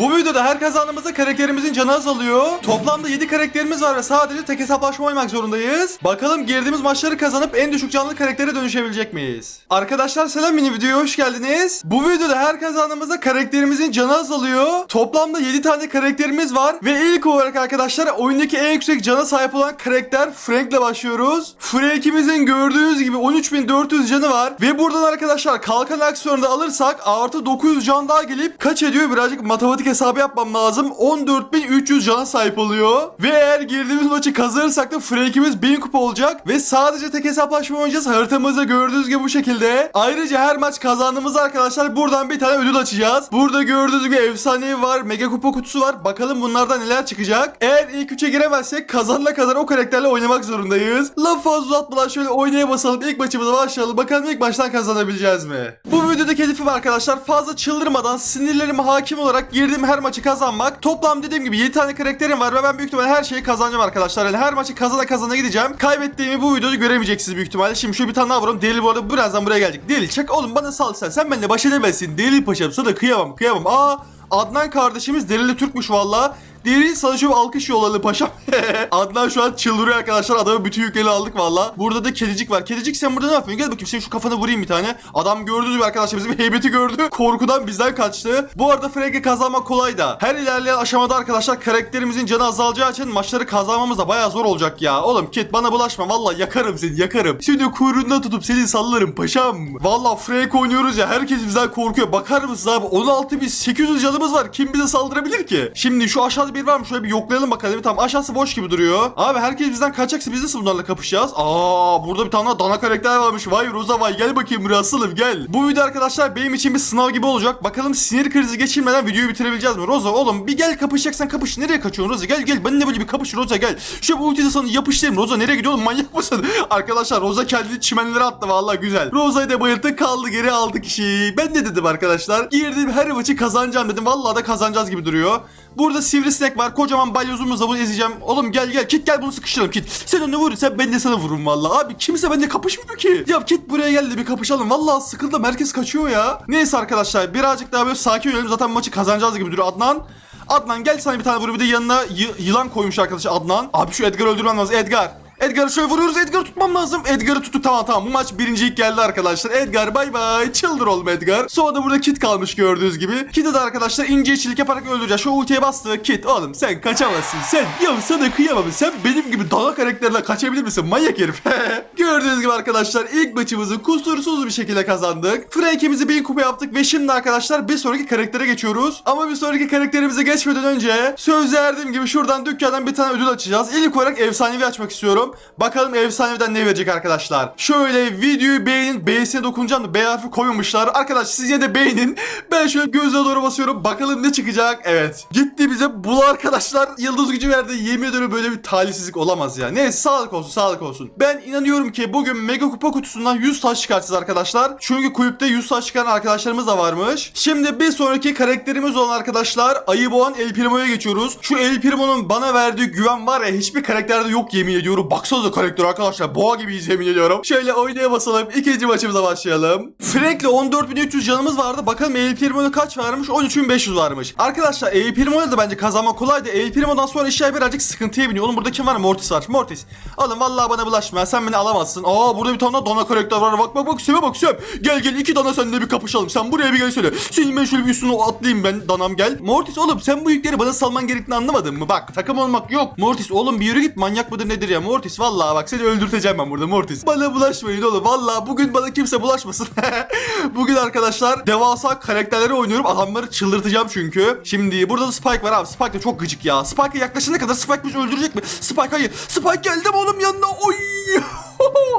Bu videoda her kazandığımızda karakterimizin canı azalıyor. Toplamda 7 karakterimiz var ve sadece tek hesaplaşma oynamak zorundayız. Bakalım girdiğimiz maçları kazanıp en düşük canlı karaktere dönüşebilecek miyiz? Arkadaşlar selam mini videoya hoş geldiniz. Bu videoda her kazandığımızda karakterimizin canı azalıyor. Toplamda 7 tane karakterimiz var ve ilk olarak arkadaşlar oyundaki en yüksek cana sahip olan karakter Frank'le başlıyoruz. Frank'imizin gördüğünüz gibi 13400 canı var ve buradan arkadaşlar kalkan aksiyonu da alırsak artı 900 can daha gelip kaç ediyor birazcık matematik hesabı yapmam lazım. 14300 cana sahip oluyor. Ve eğer girdiğimiz maçı kazanırsak da Frank'imiz 1000 kupa olacak ve sadece tek hesaplaşma oynayacağız. Haritamızda gördüğünüz gibi bu şekilde. Ayrıca her maç kazandığımızda arkadaşlar buradan bir tane ödül açacağız. Burada gördüğünüz gibi efsanevi var, mega kupa kutusu var. Bakalım bunlardan neler çıkacak. Eğer ilk üçe giremezsek kazanana kadar o karakterle oynamak zorundayız. Laf fazla uzatmadan şöyle oynaya basalım. İlk maçımıza başlayalım. Bakalım ilk baştan kazanabileceğiz mi? Bu videodaki hedefim arkadaşlar fazla çıldırmadan sinirlerime hakim olarak girdiğim her maçı kazanmak. Toplam dediğim gibi 7 tane karakterim var ve ben büyük ihtimalle her şeyi kazanacağım arkadaşlar. Yani her maçı kazana kazana gideceğim. Kaybettiğimi bu videoda göremeyeceksiniz büyük ihtimalle. Şimdi şu bir tane daha vuralım. Delil bu arada birazdan buraya gelecek. Delil çek oğlum bana sal sen. Sen benimle baş edemezsin. Delil paşam sana kıyamam kıyamam. Aa Adnan kardeşimiz Delil'i Türkmüş valla. Delil sana şu bir alkış yolladı paşam. Adnan şu an çıldırıyor arkadaşlar. Adamın bütün yükleri aldık valla. Burada da kedicik var. Kedicik sen burada ne yapıyorsun? Gel bakayım senin şu kafana vurayım bir tane. Adam gördüğünüz gibi arkadaşlar bizim heybeti gördü. Korkudan bizden kaçtı. Bu arada Frank'i kazanmak kolay da. Her ilerleyen aşamada arkadaşlar karakterimizin canı azalacağı için maçları kazanmamız da baya zor olacak ya. Oğlum Kit bana bulaşma. Valla yakarım seni yakarım. Seni kuyruğundan tutup seni sallarım paşam. Valla Frank oynuyoruz ya. Herkes bizden korkuyor. Bakar mısınız abi? 16.800 canımız var. Kim bize saldırabilir ki? Şimdi şu aşağıda bir var mı? Şöyle bir yoklayalım bakalım. Tamam aşağısı boş gibi duruyor. Abi herkes bizden kaçacaksa biz nasıl bunlarla kapışacağız? Aa burada bir tane daha dana karakter varmış. Vay Roza vay gel bakayım buraya asılım gel. Bu video arkadaşlar benim için bir sınav gibi olacak. Bakalım sinir krizi geçirmeden videoyu bitirebileceğiz mi? Roza oğlum bir gel kapışacaksan kapış. Nereye kaçıyorsun Roza? Gel gel benimle böyle bir kapış Roza gel. Şu bu ultide sana yapıştırayım. Roza nereye gidiyor oğlum manyak mısın? arkadaşlar Roza kendini çimenlere attı vallahi güzel. Roza'yı da bayılttık kaldı geri aldı kişiyi. Ben de dedim arkadaşlar. Girdiğim her maçı kazanacağım dedim. Vallahi da kazanacağız gibi duruyor. Burada sivrisinek var. Kocaman balyozumuzla bunu ezeceğim. Oğlum gel gel. Kit gel bunu sıkıştıralım Kit. Sen onu vur. Sen ben de sana vururum vallahi. Abi kimse benimle kapışmıyor ki. Ya Kit buraya gel de bir kapışalım. Vallahi sıkıldım. Herkes kaçıyor ya. Neyse arkadaşlar birazcık daha böyle sakin oynayalım. Zaten maçı kazanacağız gibi duruyor. Adnan Adnan gel sana bir tane vur. Bir de yanına yılan koymuş arkadaş Adnan. Abi şu Edgar'ı öldürmem lazım. Edgar. Edgar'ı şöyle vuruyoruz. Edgar'ı tutmam lazım. Edgar'ı tuttuk. Tamam tamam. Bu maç birincilik geldi arkadaşlar. Edgar bay bay. Çıldır oğlum Edgar. Sonra da burada Kit kalmış gördüğünüz gibi. Kit'i de arkadaşlar ince işçilik yaparak öldüreceğiz. Şu ultiye bastı. Kit oğlum sen kaçamazsın. Sen ya sana kıyamam. Sen benim gibi dana karakterle kaçabilir misin? Manyak herif. gördüğünüz gibi arkadaşlar ilk maçımızı kusursuz bir şekilde kazandık. Frank'imizi 1000 kupa yaptık ve şimdi arkadaşlar bir sonraki karaktere geçiyoruz. Ama bir sonraki karakterimize geçmeden önce söz verdiğim gibi şuradan dükkandan bir tane ödül açacağız. İlk olarak efsanevi açmak istiyorum. Bakalım efsaneviden ne verecek arkadaşlar. Şöyle videoyu beğenin. Beğensine dokunacağım da B harfi koymamışlar. Arkadaş siz yine de beğenin. Ben şöyle gözle doğru basıyorum. Bakalım ne çıkacak. Evet. Gitti bize bu arkadaşlar yıldız gücü verdi. Yemin ediyorum böyle bir talihsizlik olamaz ya. Neyse sağlık olsun sağlık olsun. Ben inanıyorum ki bugün mega kupa kutusundan 100 taş çıkartacağız arkadaşlar. Çünkü kulüpte 100 taş çıkaran arkadaşlarımız da varmış. Şimdi bir sonraki karakterimiz olan arkadaşlar Ayı Boğan El Primo'ya geçiyoruz. Şu El Primo'nun bana verdiği güven var ya hiçbir karakterde yok yemin ediyorum. Baksanıza karakter arkadaşlar. Boğa gibiyiz yemin ediyorum. Şöyle oynaya basalım. İkinci maçımıza başlayalım. Frank'le 14.300 canımız vardı. Bakalım El Primo'da kaç varmış? 13.500 varmış. Arkadaşlar El Primo'da da bence kazanma kolaydı. El Primo'dan sonra işler birazcık sıkıntıya biniyor. Oğlum burada kim var? Mortis var. Mortis. Oğlum vallahi bana bulaşma. Sen beni alamazsın. Aa burada bir tane daha dana karakter var. Bak bak bak. Söyle bak söyle. Gel gel iki dana seninle bir kapışalım. Sen buraya bir gel söyle. Senin ben şöyle bir üstüne atlayayım ben. Danam gel. Mortis oğlum sen bu yükleri bana salman gerektiğini anlamadın mı? Bak takım olmak yok. Mortis oğlum bir yürü git. Manyak mıdır nedir ya? Mortis vallahi bak seni öldürteceğim ben burada Mortis. Bana bulaşmayın oğlum. Vallahi bugün bana kimse bulaşmasın. bugün arkadaşlar devasa karakterleri oynuyorum. Adamları çıldırtacağım çünkü. Şimdi burada da Spike var abi. Spike de çok gıcık ya. Spike'a yaklaşana kadar Spike bizi öldürecek mi? Spike hayır. Spike geldim oğlum yanına. Oy.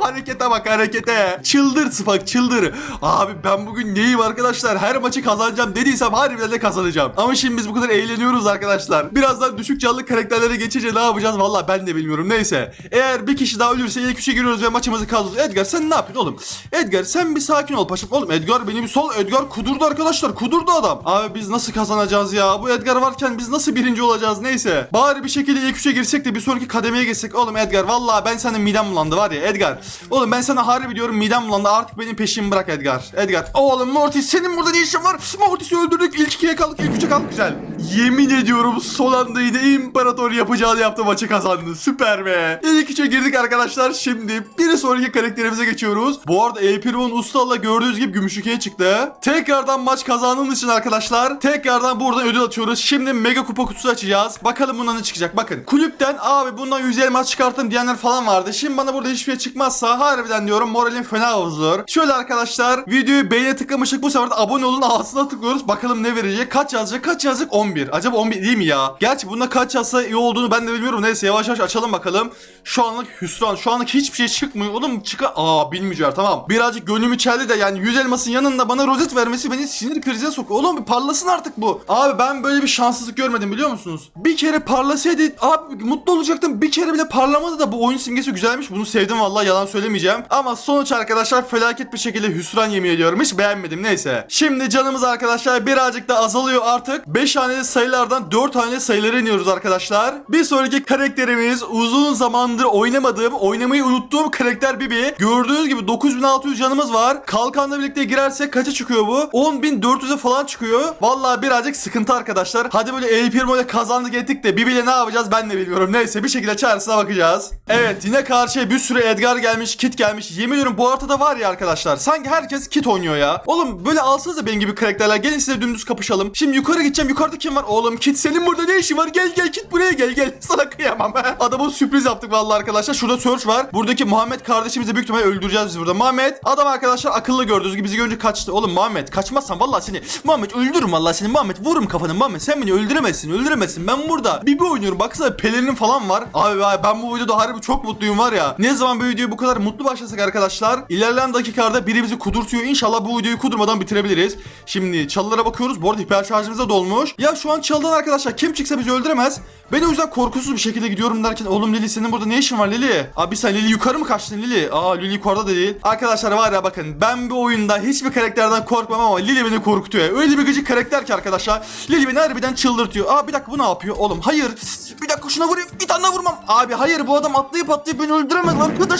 Harekete bak harekete. Çıldır Spike çıldır. Abi ben bugün neyim arkadaşlar? Her maçı kazanacağım dediysem harbiden de kazanacağım. Ama şimdi biz bu kadar eğleniyoruz arkadaşlar. Birazdan düşük canlı karakterlere geçince ne yapacağız? Valla ben de bilmiyorum. Neyse. Eğer bir kişi daha ölürse ilk üçe giriyoruz ve maçımızı kazanıyoruz. Edgar sen ne yapıyorsun oğlum? Edgar sen bir sakin ol paşam. Oğlum Edgar beni bir sol. Edgar kudurdu arkadaşlar. Kudurdu adam. Abi biz nasıl kazanacağız ya? Bu Edgar varken biz nasıl birinci olacağız? Neyse. Bari bir şekilde ilk üçe girsek de bir sonraki kademeye geçsek. Oğlum Edgar valla ben senin midem bulandı var ya. Edgar. Oğlum ben sana harbi diyorum midem bulandı artık benim peşimi bırak Edgar. Edgar. Oğlum Mortis senin burada ne işin var? Mortis'i öldürdük ilk ikiye kaldık ilk üçe kaldık güzel. Yemin ediyorum son anda yine imparator yapacağını yaptı maçı kazandı. Süper be. İlk üçe girdik arkadaşlar. Şimdi bir sonraki karakterimize geçiyoruz. Bu arada El Primo'nun Usta'la gördüğünüz gibi gümüş ikiye çıktı. Tekrardan maç kazandığımız için arkadaşlar tekrardan buradan ödül atıyoruz. Şimdi mega kupa kutusu açacağız. Bakalım bundan ne çıkacak. Bakın kulüpten abi bundan 150 maç çıkarttım diyenler falan vardı. Şimdi bana burada hiçbir şey çıkmazsa harbiden diyorum moralim fena bozulur. Şöyle arkadaşlar videoyu beğene tıklamıştık. Bu sefer de abone olun altına tıklıyoruz. Bakalım ne verecek. Kaç yazacak? Kaç yazacak? 11. Acaba 11 değil mi ya? Gerçi bunda kaç yazsa iyi olduğunu ben de bilmiyorum. Neyse yavaş yavaş açalım bakalım. Şu anlık hüsran. Şu anlık hiçbir şey çıkmıyor. Oğlum çıka... Aa bilmeyeceğim tamam. Birazcık gönlümü çeldi de yani 100 elmasın yanında bana rozet vermesi beni sinir krizine sokuyor. Oğlum bir parlasın artık bu. Abi ben böyle bir şanssızlık görmedim biliyor musunuz? Bir kere parlasaydı abi mutlu olacaktım. Bir kere bile parlamadı da bu oyun simgesi güzelmiş. Bunu sevdim vallahi yalan söylemeyeceğim. Ama sonuç arkadaşlar felaket bir şekilde hüsran yemin ediyorum. Hiç beğenmedim neyse. Şimdi canımız arkadaşlar birazcık da azalıyor artık. 5 haneli sayılardan 4 haneli sayılara iniyoruz arkadaşlar. Bir sonraki karakterimiz uzun zamandır oynamadığım, oynamayı unuttuğum karakter Bibi. Gördüğünüz gibi 9600 canımız var. Kalkanla birlikte girersek kaça çıkıyor bu? 10400'e falan çıkıyor. Vallahi birazcık sıkıntı arkadaşlar. Hadi böyle El Primo ile kazandık ettik de Bibi ile ne yapacağız ben de bilmiyorum. Neyse bir şekilde çaresine bakacağız. Evet yine karşıya bir sürü Edgar gelmiş, Kit gelmiş. Yemin ediyorum bu haritada var ya arkadaşlar. Sanki herkes Kit oynuyor ya. Oğlum böyle alsanız da benim gibi karakterler. Gelin size dümdüz kapışalım. Şimdi yukarı gideceğim. Yukarıda kim var? Oğlum Kit senin burada ne işin var? Gel gel Kit buraya gel gel. Sana kıyamam. Adama sürpriz yaptık vallahi arkadaşlar. Şurada search var. Buradaki Muhammed kardeşimizi büyük ihtimalle öldüreceğiz biz burada. Muhammed adam arkadaşlar akıllı gördüğünüz gibi bizi görünce kaçtı. Oğlum Muhammed kaçmazsan vallahi seni Muhammed öldürürüm vallahi seni. Muhammed vururum kafanı Muhammed. Sen beni öldüremezsin. Öldüremezsin. Ben burada Bibi oynuyorum. Baksana pelerinim falan var. Abi abi ben bu videoda harbi çok mutluyum var ya. Ne zaman bu videoyu bu kadar mutlu başlasak arkadaşlar. İlerleyen dakikalarda biri bizi kudurtuyor. İnşallah bu videoyu kudurmadan bitirebiliriz. Şimdi çalılara bakıyoruz. Bu arada hiper şarjımız da dolmuş. Ya şu an çalıdan arkadaşlar kim çıksa bizi öldüremez. Ben o yüzden korkusuz bir şekilde gidiyorum derken oğlum Lili senin burada ne işin var Lili? Abi sen Lili yukarı mı kaçtın Lili? Aa Lili yukarıda da değil. Arkadaşlar var ya bakın ben bu oyunda hiçbir karakterden korkmam ama Lili beni korkutuyor. Öyle bir gıcık karakter ki arkadaşlar. Lili beni harbiden çıldırtıyor. Aa bir dakika bu ne yapıyor? Oğlum hayır. Bir dakika şuna vurayım. Bir tane vurmam. Abi hayır bu adam atlayıp atlayıp beni öldüremez arkadaşlar.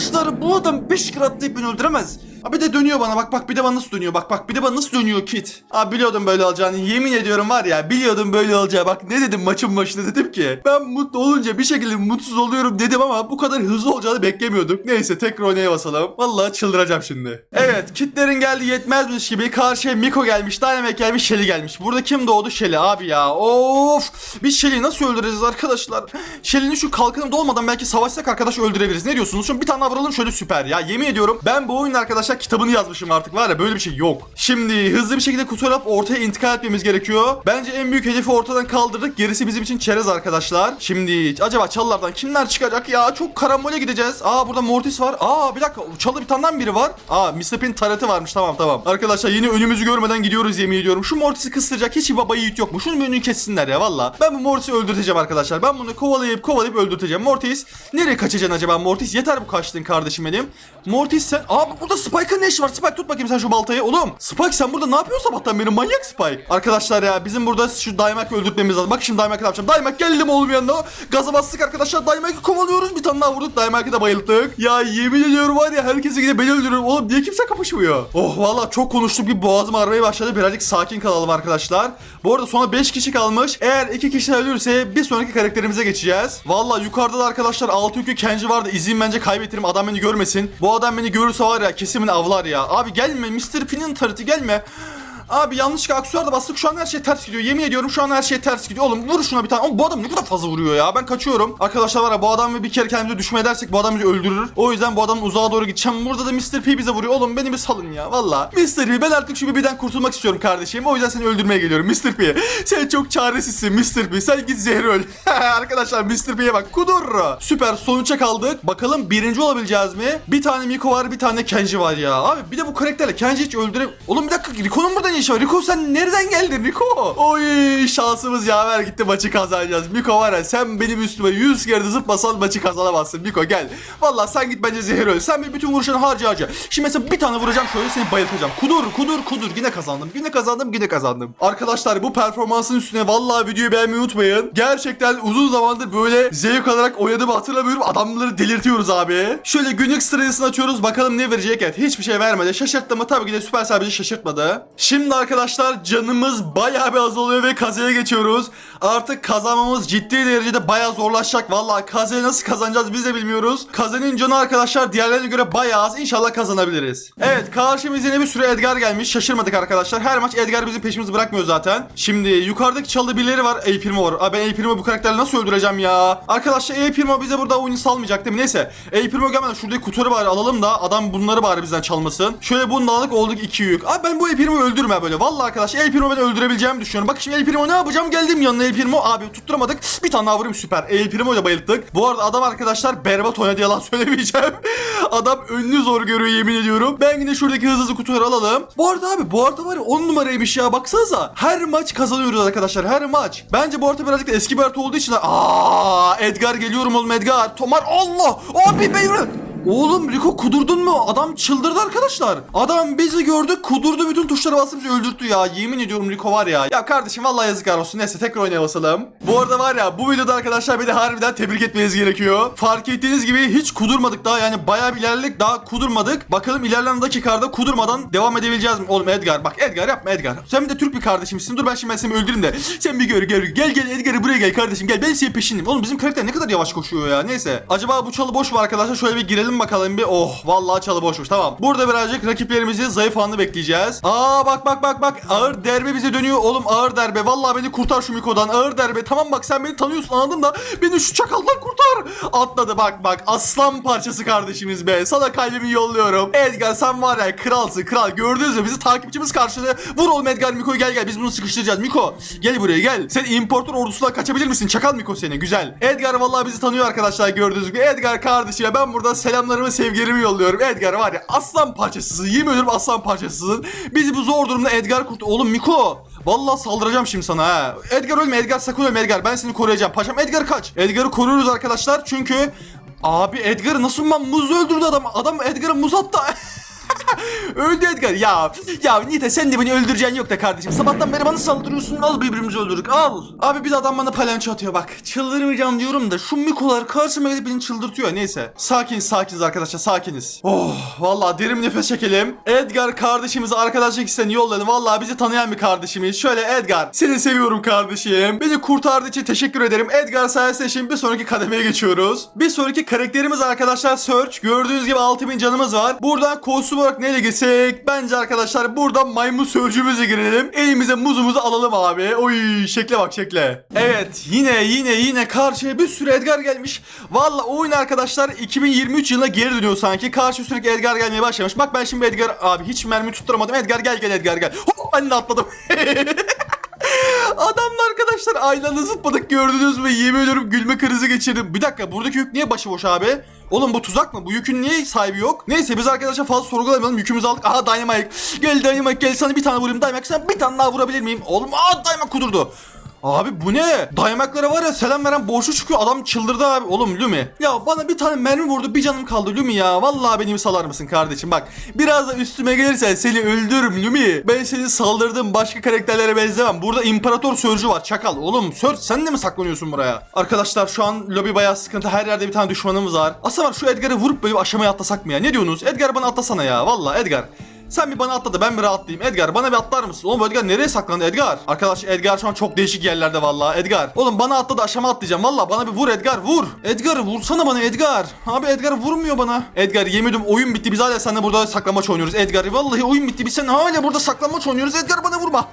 Bu adam 5 kere atlayıp beni öldüremez. Abi de dönüyor bana bak bak bir de bana nasıl dönüyor bak bak bir de bana nasıl dönüyor Kit. Abi biliyordum böyle olacağını yemin ediyorum var ya biliyordum böyle olacağı bak ne dedim maçın başında dedim ki ben mutlu olunca bir şekilde mutsuz oluyorum dedim ama bu kadar hızlı olacağını beklemiyordum. Neyse tekrar oynaya basalım. Vallahi çıldıracağım şimdi. Evet kitlerin geldi yetmezmiş gibi karşıya Miko gelmiş Dynamite gelmiş Shelly gelmiş. Burada kim doğdu Shelly abi ya of biz Shelly'yi nasıl öldüreceğiz arkadaşlar? Shelly'nin şu kalkanı dolmadan belki savaşsak arkadaş öldürebiliriz. Ne diyorsunuz? Şimdi bir tane daha vuralım şöyle süper ya. Yemin ediyorum ben bu oyunun arkadaşlar kitabını yazmışım artık var ya böyle bir şey yok. Şimdi hızlı bir şekilde kutu ortaya intikal etmemiz gerekiyor. Bence en büyük hedefi ortadan kaldırdık. Gerisi bizim için çerez arkadaşlar. Şimdi acaba çalılardan kimler çıkacak ya? Çok karambole gideceğiz. Aa burada Mortis var. Aa bir dakika çalı bir taneden biri var. Aa Mr. Pin tareti varmış tamam tamam. Arkadaşlar yine önümüzü görmeden gidiyoruz yemin ediyorum. Şu Mortis'i kıstıracak hiç baba yiğit yok mu? Şunun önünü kessinler ya valla. Ben bu Mortis'i öldürteceğim arkadaşlar. Ben bunu kovalayıp kovalayıp öldürteceğim. Mortis nereye kaçacaksın acaba Mortis? Yeter bu kaçtığın kardeşim benim. Mortis sen... Aa burada Spike'ın ne işi var? Spike tut bakayım sen şu baltayı. Oğlum Spike sen burada ne yapıyorsun sabahtan beri? Manyak Spike. Arkadaşlar ya bizim burada şu Daymak'ı öldürtmemiz lazım. Bak şimdi Daymak'ı ne yapacağım? Daymak geldim oğlum yanına. Gaza bastık arkadaşlar. Daymak'ı kovalıyoruz. Bir tane daha vurduk. Daymak'ı da bayılttık. Ya yemin ediyorum var ya herkesi gidip beni öldürüyor. Oğlum niye kimse kapışmıyor? Oh valla çok konuştuk bir boğazım ağrımaya başladı. Birazcık sakin kalalım arkadaşlar. Bu arada sonra 5 kişi kalmış. Eğer 2 kişi ölürse bir sonraki karakterimize geçeceğiz. Valla yukarıda da arkadaşlar 6 yükü Kenji vardı. İzin bence kaybettirim. Adam beni görmesin. Bu adam beni görürse var ya kesin avlar ya. Abi gelme Mr. Pin'in tarıtı gelme. Abi yanlışlıkla aksuarda bastık şu an her şey ters gidiyor. Yemin ediyorum şu an her şey ters gidiyor. Oğlum vur şuna bir tane. Oğlum bu adam ne kadar fazla vuruyor ya. Ben kaçıyorum. Arkadaşlar var ya bu adamı bir kere kendimize düşme edersek bu adam bizi öldürür. O yüzden bu adamın uzağa doğru gideceğim. Burada da Mr. P bize vuruyor. Oğlum beni bir salın ya valla. Mr. P ben artık şu Bibi'den kurtulmak istiyorum kardeşim. O yüzden seni öldürmeye geliyorum Mr. P. Sen çok çaresizsin Mr. P. Sen git zehir öl. Arkadaşlar Mr. P'ye bak. Kudur. Süper sonuça kaldık. Bakalım birinci olabileceğiz mi? Bir tane Miko var bir tane Kenji var ya. Abi bir de bu karakterle Kenji hiç öldüre... Oğlum bir dakika Rico'nun burada ne var? Rico sen nereden geldin Rico? Oy şansımız yaver gitti maçı kazanacağız. Miko var ya sen benim üstüme 100 kere de zıplasan maçı kazanamazsın. Miko gel. Valla sen git bence zehir öl. Sen bir bütün vuruşunu harca harca. Şimdi mesela bir tane vuracağım şöyle seni bayıltacağım. Kudur kudur kudur. Yine kazandım. Yine kazandım yine kazandım. Arkadaşlar bu performansın üstüne valla videoyu beğenmeyi unutmayın. Gerçekten uzun zamandır böyle zevk alarak oynadığımı hatırlamıyorum. Adamları delirtiyoruz abi. Şöyle günlük stresini açıyoruz. Bakalım ne verecek. Evet hiçbir şey vermedi. Şaşırttı mı? Tabii ki de Supercell bizi şaşırtmadı. Şimdi arkadaşlar canımız bayağı bir azalıyor ve kazaya geçiyoruz. Artık kazanmamız ciddi derecede bayağı zorlaşacak. Valla kazayı nasıl kazanacağız biz de bilmiyoruz. Kazanın canı arkadaşlar diğerlerine göre bayağı az. İnşallah kazanabiliriz. Evet karşımıza yine bir sürü Edgar gelmiş. Şaşırmadık arkadaşlar. Her maç Edgar bizim peşimizi bırakmıyor zaten. Şimdi yukarıdaki çalı birileri var. El Primo var. Aa, ben El Primo bu karakterle nasıl öldüreceğim ya? Arkadaşlar El Primo bize burada oyunu salmayacak değil mi? Neyse. El Primo gelmeden şuradaki kutuları bari alalım da adam bunları bari bizden çalmasın. Şöyle bundan aldık olduk iki yük. Abi ben bu El Öldürme böyle. Vallahi arkadaş El Primo beni öldürebileceğimi düşünüyorum. Bak şimdi El Primo ne yapacağım? Geldim yanına El Primo. Abi tutturamadık. Bir tane daha vurayım süper. El Primo ile bayılttık. Bu arada adam arkadaşlar berbat oynadı yalan söylemeyeceğim. adam önünü zor görüyor yemin ediyorum. Ben yine şuradaki hızlı hızlı kutuları alalım. Bu arada abi bu arada var ya 10 numaraymış ya baksanıza. Her maç kazanıyoruz arkadaşlar her maç. Bence bu arada birazcık da eski bir olduğu için Aa Edgar geliyorum oğlum Edgar. Tomar Allah. Abi ben Oğlum Rico kudurdun mu? Adam çıldırdı arkadaşlar. Adam bizi gördü kudurdu bütün tuşlara basıp bizi öldürttü ya. Yemin ediyorum Rico var ya. Ya kardeşim vallahi yazıklar olsun. Neyse tekrar oynaya basalım. Bu arada var ya bu videoda arkadaşlar beni harbiden tebrik etmeniz gerekiyor. Fark ettiğiniz gibi hiç kudurmadık daha yani bayağı bir ilerledik daha kudurmadık. Bakalım ilerleyen dakikalarda kudurmadan devam edebileceğiz mi? Oğlum Edgar bak Edgar yapma Edgar. Sen de Türk bir kardeşimsin. Dur ben şimdi seni öldüreyim de. Sen bir gör gör. Gel gel Edgar'ı buraya gel kardeşim gel. Ben senin peşindeyim. Oğlum bizim karakter ne kadar yavaş koşuyor ya. Neyse. Acaba bu çalı boş mu arkadaşlar? Şöyle bir girelim bakalım bir. Oh vallahi çalı boşmuş. Tamam. Burada birazcık rakiplerimizi zayıf anını bekleyeceğiz. Aa bak bak bak bak. Ağır derbe bize dönüyor. Oğlum ağır derbe. Vallahi beni kurtar şu Miko'dan. Ağır derbe. Tamam bak sen beni tanıyorsun anladın da. Beni şu çakaldan kurtar. Atladı bak bak. Aslan parçası kardeşimiz be. Sana kalbimi yolluyorum. Edgar sen var ya kralsın kral. Gördünüz mü bizi takipçimiz karşıladı. Vur oğlum Edgar Miko'yu gel gel. Biz bunu sıkıştıracağız. Miko gel buraya gel. Sen importör ordusundan kaçabilir misin? Çakal Miko seni. Güzel. Edgar vallahi bizi tanıyor arkadaşlar gördüğünüz gibi. Edgar kardeşim ya ben buradan selamlarımı sevgilerimi yolluyorum. Edgar var ya aslan parçasısın. Yemin ediyorum aslan parçasısın. Bizi bu zor durumda Edgar kurt. Oğlum Miko. Vallahi saldıracağım şimdi sana ha. Edgar ölme Edgar sakın ölme Edgar. Ben seni koruyacağım. Paşam Edgar kaç. Edgar'ı koruyoruz arkadaşlar çünkü Abi Edgar'ı nasıl ben muz öldürdü adam. Adam Edgar'a muz attı. Öldü Edgar. Ya ya Nite sen de beni öldüreceksin yok da kardeşim. Sabahtan beri bana saldırıyorsun. Al birbirimizi öldürdük. Al. Abi bir adam bana palanço atıyor bak. Çıldırmayacağım diyorum da şu mikolar karşıma gelip beni çıldırtıyor. Neyse. Sakiniz sakiniz arkadaşlar sakiniz. Oh vallahi derin nefes çekelim. Edgar kardeşimizi arkadaşlık isteğini yolladım. Vallahi bizi tanıyan bir kardeşimiz. Şöyle Edgar seni seviyorum kardeşim. Beni kurtardığı için teşekkür ederim. Edgar sayesinde şimdi bir sonraki kademeye geçiyoruz. Bir sonraki karakterimiz arkadaşlar Search. Gördüğünüz gibi 6000 canımız var. Buradan kostüm olarak neyle gitsek? Bence arkadaşlar buradan maymun sörcümüze girelim. Elimize muzumuzu alalım abi. Oy şekle bak şekle. Evet yine yine yine karşıya bir sürü Edgar gelmiş. Valla oyun arkadaşlar 2023 yılına geri dönüyor sanki. Karşı sürekli Edgar gelmeye başlamış. Bak ben şimdi Edgar abi hiç mermi tutturamadım. Edgar gel gel Edgar gel. Hop ben atladım. Adamla arkadaşlar aynanı zıpladık gördünüz mü? Yemin ediyorum gülme krizi geçirdim. Bir dakika buradaki yük niye başıboş abi? Oğlum bu tuzak mı? Bu yükün niye sahibi yok? Neyse biz arkadaşlar fazla sorgulamayalım. Yükümüzü aldık. Aha Dynamite. Gel Dynamite gel sana bir tane vurayım. Dynamite sana bir tane daha vurabilir miyim? Oğlum aa Dynamite kudurdu. Abi bu ne? Dayamaklara var ya selam veren boşu çıkıyor. Adam çıldırdı abi. Oğlum Lumi. Ya bana bir tane mermi vurdu. Bir canım kaldı Lumi ya. Vallahi beni salar mısın kardeşim? Bak biraz da üstüme gelirsen seni öldürürüm Lumi. Ben senin saldırdığın başka karakterlere benzemem. Burada İmparator Sörcü var. Çakal. Oğlum Sörc sen de mi saklanıyorsun buraya? Arkadaşlar şu an lobi bayağı sıkıntı. Her yerde bir tane düşmanımız var. Aslında var şu Edgar'ı vurup böyle bir aşamaya atlasak mı ya? Ne diyorsunuz? Edgar bana atlasana ya. Vallahi Edgar. Sen bir bana atla da ben bir rahatlayayım. Edgar bana bir atlar mısın? Oğlum Edgar nereye saklandı Edgar? Arkadaş Edgar şu an çok değişik yerlerde vallahi Edgar. Oğlum bana atla da aşama atlayacağım. Vallahi bana bir vur Edgar vur. Edgar vursana bana Edgar. Abi Edgar vurmuyor bana. Edgar yemin ediyorum oyun bitti. Biz hala seninle burada saklambaç oynuyoruz. Edgar vallahi oyun bitti. Biz seninle hala burada saklambaç oynuyoruz. Edgar bana vurma.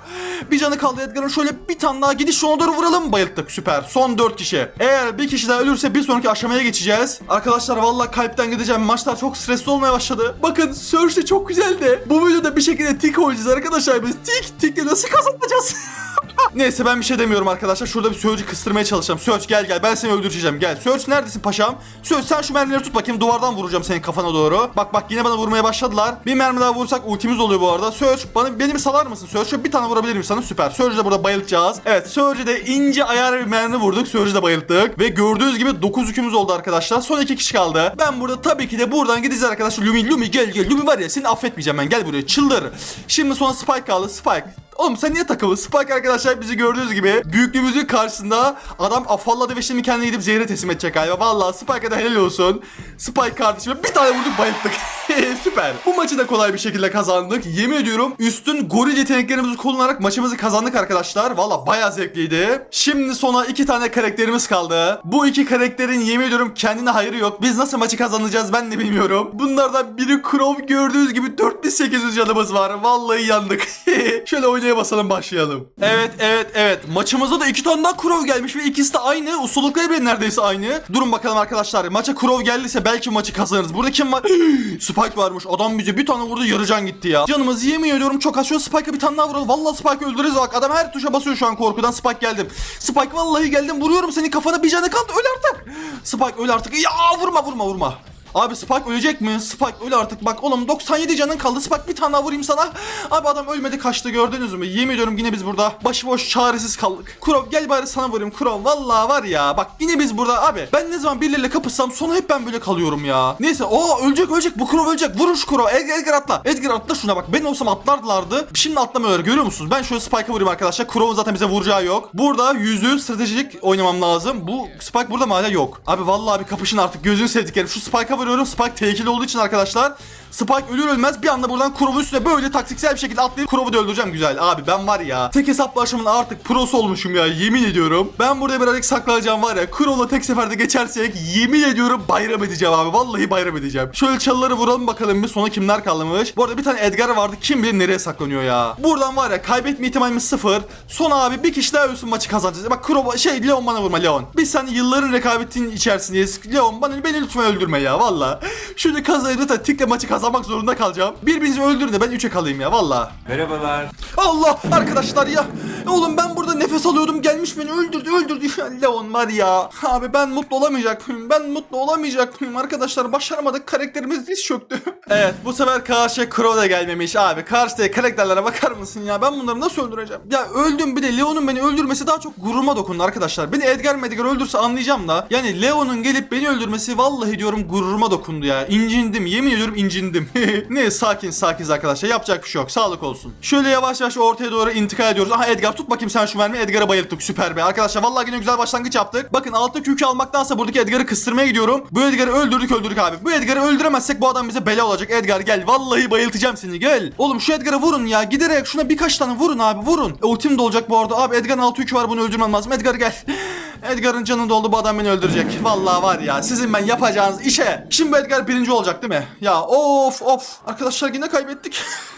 Bir canı kaldı Edgar'ın şöyle bir tane daha gidiş ona doğru vuralım. Bayılttık süper. Son 4 kişi. Eğer bir kişi daha ölürse bir sonraki aşamaya geçeceğiz. Arkadaşlar vallahi kalpten gideceğim. Maçlar çok stresli olmaya başladı. Bakın Surge de çok güzeldi. Bu videoda bir şekilde tik oynayacağız arkadaşlar biz. Tik tikle nasıl kazanacağız? Neyse ben bir şey demiyorum arkadaşlar. Şurada bir Surge'ü kıstırmaya çalışacağım. Surge gel gel ben seni öldüreceğim gel. Surge neredesin paşam? Surge sen şu mermileri tut bakayım duvardan vuracağım senin kafana doğru. Bak bak yine bana vurmaya başladılar. Bir mermi daha vursak ultimiz oluyor bu arada. Surge bana beni bir salar mısın Surge? Şöyle bir tane vurabilir miyim sana? Süper. Surge'ü de burada bayıltacağız. Evet Surge'e de ince ayar bir mermi vurduk. Surge'ü de bayılttık. Ve gördüğünüz gibi 9 yükümüz oldu arkadaşlar. Son iki kişi kaldı. Ben burada tabii ki de buradan gideceğiz arkadaşlar. Lumi Lumi gel gel. Lumi var ya seni affetmeyeceğim ben. Gel buraya çıldır. Şimdi sonra Spike kaldı. Spike. Oğlum sen niye takılı? Spike arkadaşlar bizi gördüğünüz gibi büyüklüğümüzün karşısında adam afalladı ve şimdi kendine gidip zehre teslim edecek galiba. Vallahi Spike'a da helal olsun. Spike kardeşime bir tane vurduk bayılttık. Süper. Bu maçı da kolay bir şekilde kazandık. Yemin ediyorum üstün goril yeteneklerimizi kullanarak maçımızı kazandık arkadaşlar. Valla bayağı zevkliydi. Şimdi sona iki tane karakterimiz kaldı. Bu iki karakterin yemin ediyorum kendine hayrı yok. Biz nasıl maçı kazanacağız ben de bilmiyorum. Bunlardan biri Crow gördüğünüz gibi 4800 canımız var. Vallahi yandık. Şöyle oynaya basalım başlayalım. Evet evet evet. Maçımıza da iki tane daha Crow gelmiş ve ikisi de aynı. Ustalıkları bile neredeyse aynı. Durun bakalım arkadaşlar. Maça Crow geldiyse belki maçı kazanırız. Burada kim var? Spike varmış. Adam bize bir tane vurdu yarıcan gitti ya. Canımız yemin ediyorum çok. Şöyle Spike'a bir tane daha vuralım. Vallahi Spike öldürürüz bak. Adam her tuşa basıyor şu an korkudan. Spike geldim. Spike vallahi geldim. Vuruyorum senin kafana bir canı kaldı. Öl artık. Spike öl artık. Ya vurma vurma vurma. Abi Spike ölecek mi? Spike öl artık. Bak oğlum 97 canın kaldı. Spike bir tane vurayım sana. Abi adam ölmedi kaçtı gördünüz mü? Yemin ediyorum yine biz burada başıboş çaresiz kaldık. Kurov gel bari sana vurayım. Kurov vallahi var ya. Bak yine biz burada abi. Ben ne zaman birileriyle kapışsam sonra hep ben böyle kalıyorum ya. Neyse o ölecek ölecek. Bu Kurov ölecek. Vurun şu Kurov. Edgar, Edgar atla. Edgar atla şuna bak. Ben olsam atlarlardı. Şimdi atlamıyorlar görüyor musunuz? Ben şöyle Spike'a vurayım arkadaşlar. Kurov'un zaten bize vuracağı yok. Burada yüzü stratejik oynamam lazım. Bu Spike burada mı hala yok. Abi vallahi bir kapışın artık. Gözünü sevdiklerim. Şu Spike'a vuruyorum. Spike tehlikeli olduğu için arkadaşlar. Spike ölür ölmez bir anda buradan Kurov'un üstüne böyle taktiksel bir şekilde atlayıp Kurov'u da öldüreceğim güzel. Abi ben var ya tek hesaplaşmanın artık prosu olmuşum ya yemin ediyorum. Ben burada birazcık saklanacağım var ya Kurov'la tek seferde geçersek yemin ediyorum bayram edeceğim abi. Vallahi bayram edeceğim. Şöyle çalıları vuralım bakalım bir sonra kimler kalmış. Bu arada bir tane Edgar vardı kim bilir nereye saklanıyor ya. Buradan var ya kaybetme ihtimalimiz sıfır. Son abi bir kişi daha ölsün maçı kazanacağız. Bak Kurov şey Leon bana vurma Leon. Biz sen yılların rekabetinin içerisindeyiz. Leon bana beni lütfen öldürme ya valla. Şöyle kazanayım zaten tikle maçı kazanmak zorunda kalacağım. Birbirinizi öldürün de ben 3'e kalayım ya valla. Merhabalar. Allah arkadaşlar ya. Oğlum ben burada nefes alıyordum gelmiş beni öldürdü öldürdü. Leon var ya. Abi ben mutlu olamayacak mıyım? Ben mutlu olamayacak mıyım? Arkadaşlar başaramadık karakterimiz diz çöktü. evet bu sefer karşı Crow da gelmemiş abi. Karşıdaki karakterlere bakar mısın ya? Ben bunları nasıl öldüreceğim? Ya öldüm bir de Leon'un beni öldürmesi daha çok gururuma dokundu arkadaşlar. Beni Edgar Medgar öldürse anlayacağım da. Yani Leon'un gelip beni öldürmesi vallahi diyorum gururuma dokundu ya. İncindim yemin ediyorum incindim. ne sakin sakin arkadaşlar yapacak bir şey yok. Sağlık olsun. Şöyle yavaş yavaş ortaya doğru intikal ediyoruz. Aha Edgar tut bakayım sen şu mermiyi. Edgar'a bayılttık süper be. Arkadaşlar vallahi yine güzel başlangıç yaptık. Bakın altta kükü almaktansa buradaki Edgar'ı kıstırmaya gidiyorum. Bu Edgar'ı öldürdük öldürdük abi. Bu Edgar'ı öldüremezsek bu adam bize bela olacak. Edgar gel. Vallahi bayıltacağım seni gel. Oğlum şu Edgar'a vurun ya. Giderek şuna birkaç tane vurun abi vurun. E, ultim de olacak bu arada. Abi Edgar'ın altı yükü var bunu öldürmem lazım. Edgar gel. Edgar'ın canı doldu bu adam beni öldürecek. Vallahi var ya sizin ben yapacağınız işe. Şimdi Edgar birinci olacak değil mi? Ya of of. Arkadaşlar yine kaybettik.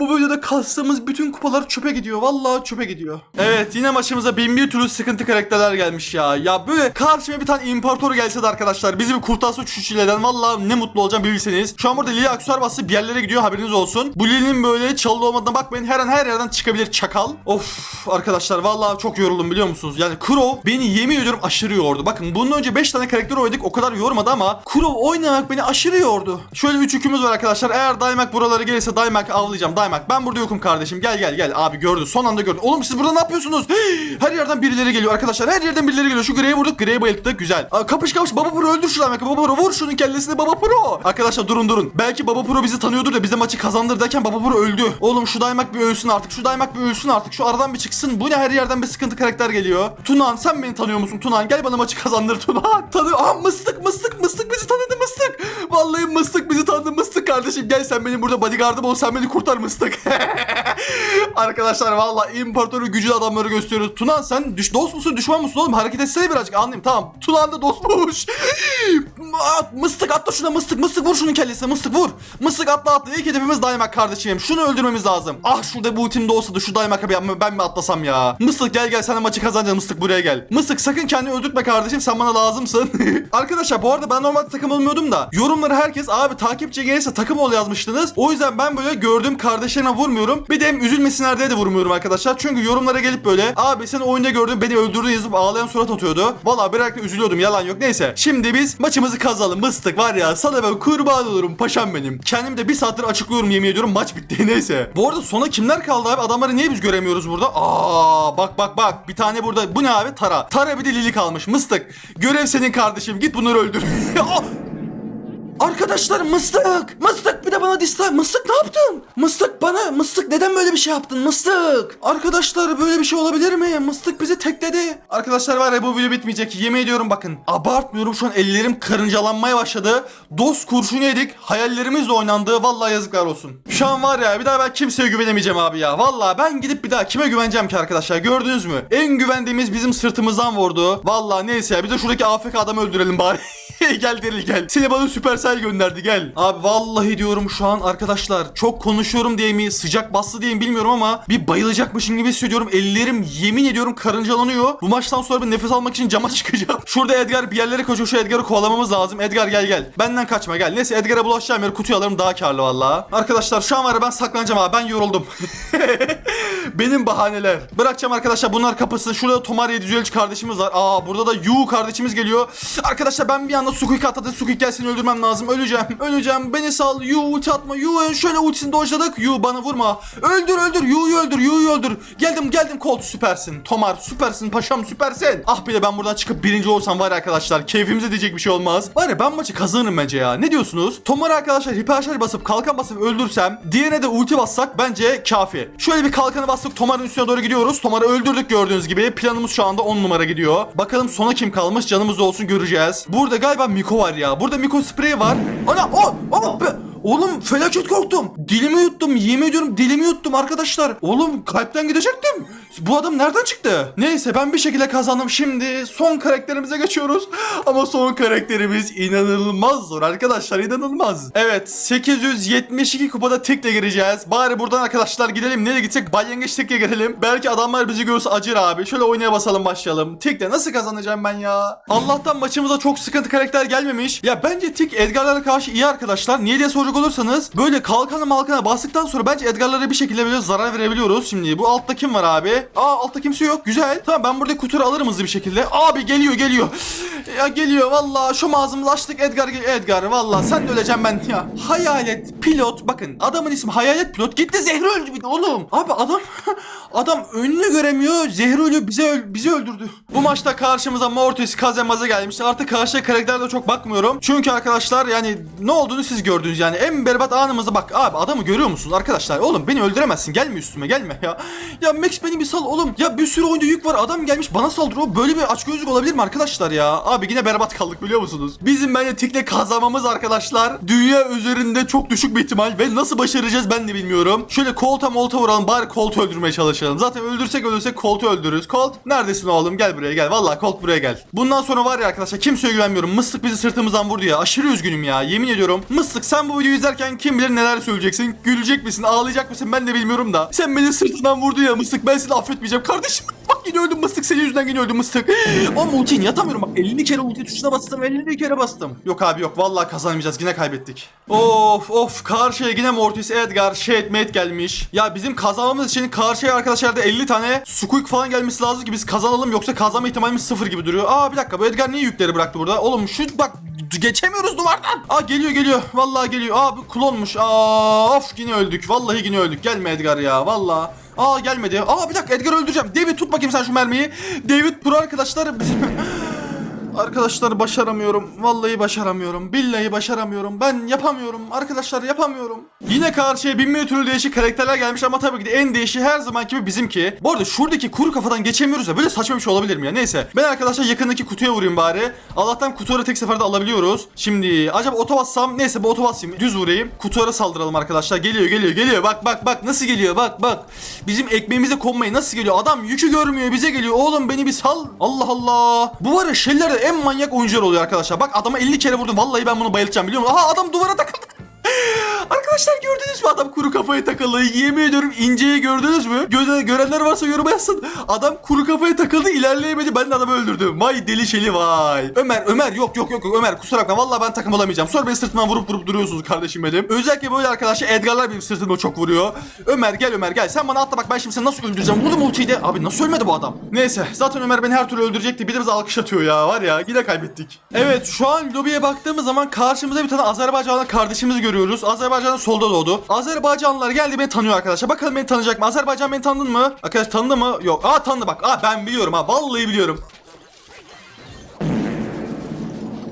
Bu bölümde kastığımız bütün kupalar çöpe gidiyor. Vallahi çöpe gidiyor. Evet yine maçımıza bin bir türlü sıkıntı karakterler gelmiş ya. Ya böyle karşıma bir tane imparator gelse de arkadaşlar bizi bir kurtarsa şu çileden vallahi ne mutlu olacağım bilseniz. Şu an burada Lili aksesuar bastı bir yerlere gidiyor haberiniz olsun. Bu Lili'nin böyle çalılı olmadığına bakmayın her an her yerden çıkabilir çakal. Of arkadaşlar vallahi çok yoruldum biliyor musunuz? Yani Crow beni yemin ediyorum aşırı yordu. Bakın bunun önce 5 tane karakter oynadık o kadar yormadı ama Crow oynamak beni aşırı yordu. Şöyle 3 yükümüz var arkadaşlar. Eğer Daymak buralara gelirse Daymak avlayacağım. Daymak ben burada yokum kardeşim. Gel gel gel. Abi gördü. Son anda gördü. Oğlum siz burada ne yapıyorsunuz? Her yerden birileri geliyor arkadaşlar. Her yerden birileri geliyor. Şu Grey'e vurduk. Grey'e bayılttık. Güzel. Aa, kapış kapış. Baba Pro öldür şu Daymak'ı. Baba Pro vur şunun kellesine Baba Pro. Arkadaşlar durun durun. Belki Baba Pro bizi tanıyordur da bize maçı kazandır derken Baba Pro öldü. Oğlum şu Daymak bir ölsün artık. Şu Daymak bir ölsün artık. Şu aradan bir çıksın. Bu ne her yerden bir sıkıntı karakter geliyor. Tunan sen beni tanıyor musun Tunan? Gel bana maçı kazandır Tunan. Tanıyor. Aa mıstık mıstık mıstık bizi tanıdı mıstık. Vallahi mıstık bizi tanıdı mıstık kardeşim. Gel sen benim burada bodyguardım ol sen beni kurtar mıstık. Arkadaşlar vallahi imparatorun gücü adamları gösteriyoruz. Tunan sen düş dost musun düşman mısın oğlum? Hareket etsene birazcık anlayayım. Tamam. Tunan da dostmuş. Mıstık atla şuna mıstık. Mıstık vur şunun kellesine mıstık vur. Mıstık atla atla. İlk hedefimiz Daymak kardeşim. Şunu öldürmemiz lazım. Ah şurada bu ultimde olsa da şu Daymak'a bir ben mi atlasam ya? Mıstık gel gel sen maçı kazanacaksın Mıstık buraya gel. Mıstık sakın kendini öldürtme kardeşim sen bana lazımsın. Arkadaşlar bu arada ben normalde takım olmuyordum da yorumları herkes abi takipçi gelirse takım ol yazmıştınız. O yüzden ben böyle gördüğüm kardeşlerime vurmuyorum. Bir de hem üzülmesinler diye de vurmuyorum arkadaşlar. Çünkü yorumlara gelip böyle abi sen oyunda gördün beni öldürdün yazıp ağlayan surat atıyordu. Valla birazcık üzülüyordum yalan yok. Neyse şimdi biz maçımızı kazalım. Mıstık var ya sana ben kurban olurum paşam benim. Kendim de bir saattir açıklıyorum yemin ediyorum maç bitti neyse. Bu arada sona kimler kaldı abi? Adamları niye biz göremiyoruz burada? Aa bak bak bak bir tane burada. Bu ne abi? Tara. Tara bir de Lili kalmış. Mıstık. Görev senin kardeşim. Git bunları öldür. Arkadaşlar mıstık. Mıstık bir de bana dislike. Mıstık ne yaptın? Mıstık bana mıstık neden böyle bir şey yaptın mıstık? Arkadaşlar böyle bir şey olabilir mi? Mıstık bizi tekledi. Arkadaşlar var ya bu video bitmeyecek. Yemin ediyorum bakın. Abartmıyorum şu an ellerim karıncalanmaya başladı. Dost kurşunu yedik. Hayallerimizle oynandı. Vallahi yazıklar olsun. Şu an var ya bir daha ben kimseye güvenemeyeceğim abi ya. Vallahi ben gidip bir daha kime güveneceğim ki arkadaşlar? Gördünüz mü? En güvendiğimiz bizim sırtımızdan vurdu. Vallahi neyse ya. Bir de şuradaki AFK adamı öldürelim bari. gel Deril gel. Seni bana Supercell gönderdi gel. Abi vallahi diyorum şu an arkadaşlar çok konuşuyorum diye mi sıcak bastı diye mi bilmiyorum ama bir bayılacakmışım gibi hissediyorum. Ellerim yemin ediyorum karıncalanıyor. Bu maçtan sonra bir nefes almak için cama çıkacağım. Şurada Edgar bir yerlere koşuyor. Şu Edgar'ı kovalamamız lazım. Edgar gel gel. Benden kaçma gel. Neyse Edgar'a bulaşacağım yer kutuyu alırım daha karlı vallahi. Arkadaşlar şu an var ben saklanacağım abi. Ben yoruldum. Benim bahaneler. Bırakacağım arkadaşlar bunlar kapısın. Şurada Tomar 753 kardeşimiz var. Aa burada da Yu kardeşimiz geliyor. Arkadaşlar ben bir anda Sukik atladı. Sukik gelsin öldürmem lazım. Öleceğim. Öleceğim. Beni sal. Yu ulti atma. Yu şöyle ultisini dojladık. Yu bana vurma. Öldür öldür. Yu'yu öldür. Yu'yu öldür. Geldim geldim Colt süpersin. Tomar süpersin. Paşam süpersin. Ah bir de ben buradan çıkıp birinci olsam var arkadaşlar. Keyfimize diyecek bir şey olmaz. Var ya ben maçı kazanırım bence ya. Ne diyorsunuz? Tomar arkadaşlar hiperşarj basıp kalkan basıp öldürsem. Diğerine de ulti bassak bence kafi. Şöyle bir kalkanı bastık. Tomar'ın üstüne doğru gidiyoruz. Tomar'ı öldürdük gördüğünüz gibi. Planımız şu anda 10 numara gidiyor. Bakalım sona kim kalmış canımız olsun göreceğiz. Burada galiba Miko var ya. Burada Miko spreyi var. Ana o o be- Oğlum felaket korktum. Dilimi yuttum. Yemin ediyorum dilimi yuttum arkadaşlar. Oğlum kalpten gidecektim. Bu adam nereden çıktı? Neyse ben bir şekilde kazandım. Şimdi son karakterimize geçiyoruz. Ama son karakterimiz inanılmaz zor arkadaşlar. inanılmaz. Evet 872 kupada tekle gireceğiz. Bari buradan arkadaşlar gidelim. Nereye gitsek balyengeç tekle girelim. Belki adamlar bizi görürse acır abi. Şöyle oynaya basalım başlayalım. Tekle nasıl kazanacağım ben ya? Allah'tan maçımıza çok sıkıntı karakter gelmemiş. Ya bence Tik Edgar'lara karşı iyi arkadaşlar. Niye diye soracak olursanız böyle kalkanı malkana bastıktan sonra bence Edgar'lara bir şekilde böyle zarar verebiliyoruz. Şimdi bu altta kim var abi? Aa altta kimse yok. Güzel. Tamam ben burada kutuyu alırım hızlı bir şekilde. Abi geliyor geliyor. Ya geliyor valla şu ağzımızı açtık Edgar Edgar valla sen de öleceğim ben ya. Hayalet pilot bakın adamın ismi Hayalet pilot gitti Zehri öldü oğlum. Abi adam adam önünü göremiyor Zehri ölüyor bize öl- bizi öldürdü. Bu maçta karşımıza Mortis Kazemaza gelmişti. Artık karşıya karakterlere çok bakmıyorum. Çünkü arkadaşlar yani ne olduğunu siz gördünüz yani. En berbat anımızda bak abi adamı görüyor musunuz arkadaşlar? Oğlum beni öldüremezsin gelme üstüme gelme ya. Ya Max beni bir sal oğlum. Ya bir sürü oyunda yük var adam gelmiş bana saldırıyor. Böyle bir açgözlük olabilir mi arkadaşlar ya? Abi yine berbat kaldık biliyor musunuz? Bizim bence tikle kazanmamız arkadaşlar. Dünya üzerinde çok düşük bir ihtimal ve nasıl başaracağız ben de bilmiyorum. Şöyle kolta molta vuralım bari Colt'u öldürmeye çalışalım. Zaten öldürsek öldürsek Colt'u öldürürüz. Colt neredesin oğlum gel buraya gel. Vallahi Colt buraya gel. Bundan sonra var ya arkadaşlar kimseye güvenmiyorum. Mıstık bizi sırtımızdan vurdu ya. Aşırı üzgünüm ya yemin ediyorum. Mıstık sen bu videoyu izlerken kim bilir neler söyleyeceksin. Gülecek misin ağlayacak mısın ben de bilmiyorum da. Sen beni sırtından vurdu ya Mıstık ben seni affetmeyeceğim kardeşim. Bak yine öldüm Mıstık senin yüzünden yine öldüm Mıstık. Ama ultiyi yatamıyorum bak 50 kere ulti tuşuna bastım 50 kere bastım. Yok abi yok vallahi kazanamayacağız yine kaybettik. Of of karşıya yine Mortis Edgar Shade Mate gelmiş. Ya bizim kazanmamız için karşıya arkadaşlar da 50 tane Squeak falan gelmesi lazım ki biz kazanalım yoksa kazanma ihtimalimiz sıfır gibi duruyor. Aa bir dakika bu Edgar niye yükleri bıraktı burada? Oğlum şu bak geçemiyoruz duvardan. Aa geliyor geliyor. Vallahi geliyor. Aa bu klonmuş. Aa of yine öldük. Vallahi yine öldük. Gelme Edgar ya. Vallahi. Aa gelmedi. Aa bir dakika Edgar öldüreceğim. David tut bakayım sen şu mermiyi. David pro arkadaşlar Arkadaşlar başaramıyorum. Vallahi başaramıyorum. Billahi başaramıyorum. Ben yapamıyorum. Arkadaşlar yapamıyorum. Yine karşıya bin türlü değişik karakterler gelmiş ama tabii ki de en değişi her zaman gibi bizimki. Bu arada şuradaki kuru kafadan geçemiyoruz ya. Böyle saçma bir şey olabilir mi ya? Neyse. Ben arkadaşlar yakındaki kutuya vurayım bari. Allah'tan kutuları tek seferde alabiliyoruz. Şimdi acaba oto bassam? Neyse bu oto basayım. Düz vurayım. Kutulara saldıralım arkadaşlar. Geliyor geliyor geliyor. Bak bak bak nasıl geliyor. Bak bak. Bizim ekmeğimize konmayı nasıl geliyor? Adam yükü görmüyor bize geliyor. Oğlum beni bir sal. Allah Allah. Bu var ya şeylerde en manyak oyuncular oluyor arkadaşlar. Bak adama 50 kere vurdum. Vallahi ben bunu bayıltacağım biliyor musun? Aha adam duvara takıldı. Arkadaşlar gördünüz mü adam kuru kafaya takıldı. Yemin ediyorum inceyi gördünüz mü? Göre- görenler varsa yoruma yazsın. Adam kuru kafaya takıldı ilerleyemedi. Ben de adamı öldürdüm. Vay deli şeli vay. Ömer Ömer yok yok yok. Ömer kusura bakma. Vallahi ben takım olamayacağım. Sonra beni sırtımdan vurup vurup duruyorsunuz kardeşim benim. Özellikle böyle arkadaşlar Edgar'lar benim sırtıma çok vuruyor. Ömer gel Ömer gel. Sen bana atla bak ben şimdi seni nasıl öldüreceğim. Vurdum ultiyi de. Abi nasıl ölmedi bu adam? Neyse zaten Ömer beni her türlü öldürecekti. Bir de bize alkış atıyor ya. Var ya yine kaybettik. Evet şu an lobiye baktığımız zaman karşımıza bir tane Azerbaycanlı kardeşimizi görüyoruz. Azerbaycan'ın solda doğdu. Azerbaycanlılar geldi beni tanıyor arkadaşlar. Bakalım beni tanıyacak mı? Azerbaycan beni tanıdın mı? Arkadaş tanıdı mı? Yok. Aa tanıdı bak. Aa ben biliyorum ha. Vallahi biliyorum.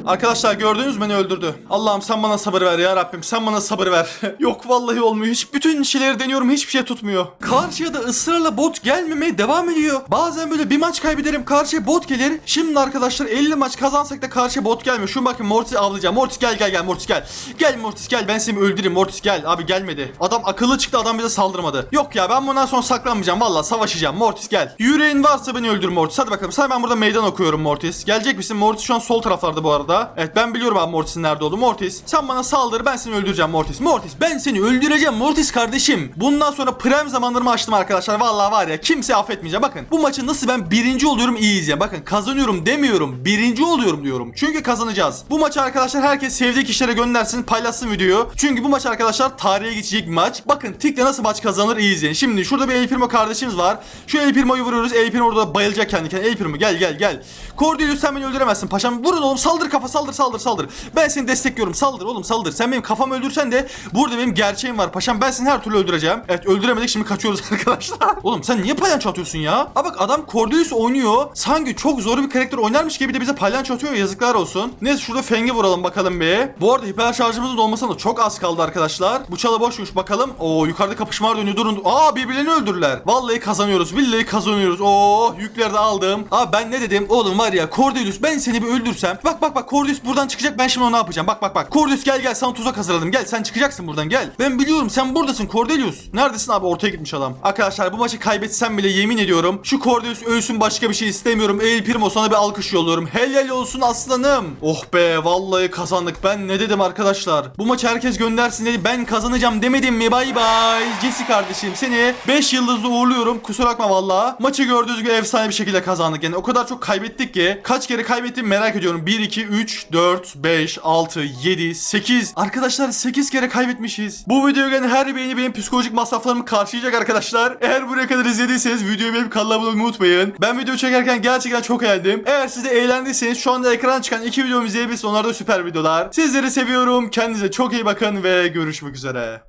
Arkadaşlar gördünüz beni öldürdü. Allah'ım sen bana sabır ver ya Rabbim sen bana sabır ver. Yok vallahi olmuyor. Hiç bütün şeyleri deniyorum hiçbir şey tutmuyor. Karşıya da ısrarla bot gelmemeye devam ediyor. Bazen böyle bir maç kaybederim karşıya bot gelir. Şimdi arkadaşlar 50 maç kazansak da karşıya bot gelmiyor. Şu bakın Mortis'i avlayacağım. Mortis gel gel gel Mortis gel. Gel Mortis gel ben seni öldüreyim Mortis gel. Abi gelmedi. Adam akıllı çıktı adam bize saldırmadı. Yok ya ben bundan sonra saklanmayacağım. Vallahi savaşacağım. Mortis gel. Yüreğin varsa beni öldür Mortis. Hadi bakalım. Sen ben burada meydan okuyorum Mortis. Gelecek misin? Mortis şu an sol taraflarda bu arada. Evet ben biliyorum abi Mortis'in nerede olduğunu. Mortis sen bana saldır ben seni öldüreceğim Mortis. Mortis ben seni öldüreceğim Mortis kardeşim. Bundan sonra prime zamanlarımı açtım arkadaşlar. Vallahi var ya kimse affetmeyeceğim. Bakın bu maçı nasıl ben birinci oluyorum iyi izleyin. Bakın kazanıyorum demiyorum. Birinci oluyorum diyorum. Çünkü kazanacağız. Bu maçı arkadaşlar herkes sevdiği kişilere göndersin paylaşsın videoyu. Çünkü bu maç arkadaşlar tarihe geçecek maç. Bakın Tik'le nasıl maç kazanır iyi izleyin. Şimdi şurada bir El Primo kardeşimiz var. Şu El Primo'yu vuruyoruz. El Primo orada bayılacak kendi kendine. El Primo gel gel gel. Cordelius sen beni öldüremezsin paşam. Vurun oğlum saldır kafa saldır saldır saldır. Ben seni destekliyorum. Saldır oğlum saldır. Sen benim kafamı öldürsen de burada benim gerçeğim var paşam. Ben seni her türlü öldüreceğim. Evet öldüremedik şimdi kaçıyoruz arkadaşlar. oğlum sen niye palyanço atıyorsun ya? Ha bak adam Cordelius oynuyor. Sanki çok zor bir karakter oynarmış gibi de bize palyanço atıyor. Yazıklar olsun. Neyse şurada Feng'i vuralım bakalım bir. Bu arada hiper şarjımızın dolmasına da çok az kaldı arkadaşlar. Bu çala boşmuş bakalım. Oo yukarıda kapışmalar dönüyor. Durun. Aa birbirlerini öldürdüler. Vallahi kazanıyoruz. Billahi kazanıyoruz. Oo yükleri de aldım. Aa ben ne dedim? Oğlum var ya Cordelius ben seni bir öldürsem. Bak bak bak Cordelius buradan çıkacak. Ben şimdi ona ne yapacağım? Bak bak bak. Cordelius gel gel sana tuzak hazırladım. Gel sen çıkacaksın buradan gel. Ben biliyorum sen buradasın Cordelius. Neredesin abi? Ortaya gitmiş adam. Arkadaşlar bu maçı kaybetsem bile yemin ediyorum. Şu Cordelius ölsün başka bir şey istemiyorum. El Primo sana bir alkış yolluyorum. Helal olsun aslanım. Oh be vallahi kazandık. Ben ne dedim arkadaşlar? Bu maçı herkes göndersin dedi. Ben kazanacağım demedim mi? Bay bay. Jesse kardeşim seni 5 yıldızlı uğurluyorum. Kusura bakma valla. Maçı gördüğünüz gibi efsane bir şekilde kazandık. Yani o kadar çok kaybettik ki. Kaç kere kaybettim merak ediyorum. 1, 2, 3, 4, 5, 6, 7, 8. Arkadaşlar 8 kere kaybetmişiz. Bu videoya gelen her beğeni benim psikolojik masraflarımı karşılayacak arkadaşlar. Eğer buraya kadar izlediyseniz videoyu benim kanalıma abone olmayı unutmayın. Ben video çekerken gerçekten çok eğlendim. Eğer siz de eğlendiyseniz şu anda ekran çıkan iki videomu izleyebilirsiniz. Onlar da süper videolar. Sizleri seviyorum. Kendinize çok iyi bakın ve görüşmek üzere.